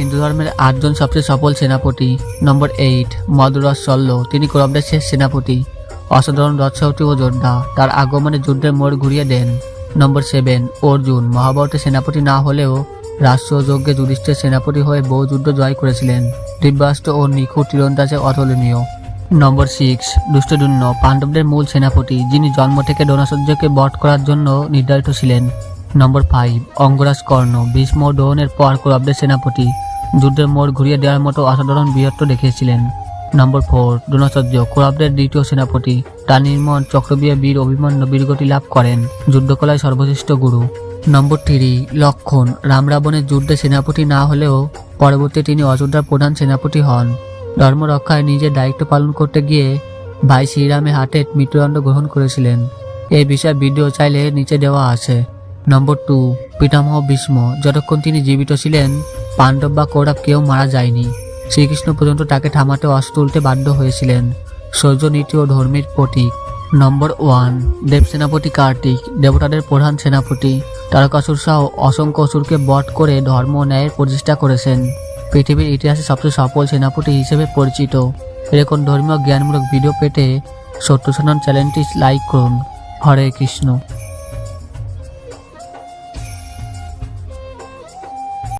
হিন্দু ধর্মের আটজন সবচেয়ে সফল সেনাপতি। নম্বর এইট মদরস শল্য। তিনি কৌরবদের শেষ সেনাপতি। অসাধারণ রথসাহসী ও যোদ্ধা। তার আগমনে যুদ্ধের মোড় ঘুরিয়ে দেন। নম্বর সেভেন, অর্জুন। মহাভারতের সেনাপতি না হলেও রাষ্ট্রযজ্ঞে যুধিষ্ঠের সেনাপতি হয়ে বহু যুদ্ধ জয় করেছিলেন। দিব্যাস্ত্র ও নিখুঁত তীরন্দাজে অতুলনীয়। নম্বর সিক্স দুষ্টদুন্য পাণ্ডবদের মূল সেনাপতি, যিনি জন্ম থেকে ডোনাসহ্যকে বধ করার জন্য নির্ধারিত ছিলেন। Number five, Angaraj Karna. Bhishma দহনের পর কৌরবদের সেনাপতি। যুদ্ধের মোড় ঘুরিয়ে দেওয়ার মতো অসাধারণ বীরত্ব দেখিয়েছিলেন। নম্বর ফোর, দ্রোণাচার্য কোরাবদের দ্বিতীয় সেনাপতি তার নির্মল চক্রবীয় বীর অভিমন্যু বীরগতি লাভ করেন, যুদ্ধকলায় সর্বশ্রেষ্ঠ গুরু। নম্বর থ্রি, লক্ষণ রাম রাবণের যুদ্ধে সেনাপতি না হলেও পরবর্তী তিনি অযোধ্যার প্রধান সেনাপতি হন। ধর্ম রক্ষায় নিজের দায়িত্ব পালন করতে গিয়ে ভাই শ্রীরামে হাটে মৃত্যুদণ্ড গ্রহণ করেছিলেন। এই বিষয়ে ভিডিও চাইলে নিচে দেওয়া আছে। নম্বর টু, পিতামহ ভীষ্ম, যতক্ষণ তিনি জীবিত ছিলেন পাণ্ডব বা কৌরব কেউ মারা যায়নি। শ্রীকৃষ্ণ পর্যন্ত তাকে থামাতে অস্ত্র তুলতে বাধ্য হয়েছিলেন। সৌর্য নীতি ও ধর্মের প্রতীক। নম্বর ওয়ান দেব সেনাপতি কার্তিক, দেবতাদের প্রধান সেনাপতি। তারকাসুর সহ অসংখ্য অসুরকে বধ করে ধর্ম ন্যায়ের প্রতিষ্ঠা করেছেন। পৃথিবীর ইতিহাসে সবচেয়ে সফল সেনাপতি হিসেবে পরিচিত। এরকম ধর্মীয় জ্ঞানমূলক ভিডিও পেতে সত্য চ্যানেলটি লাইক করুন। হরে কৃষ্ণ।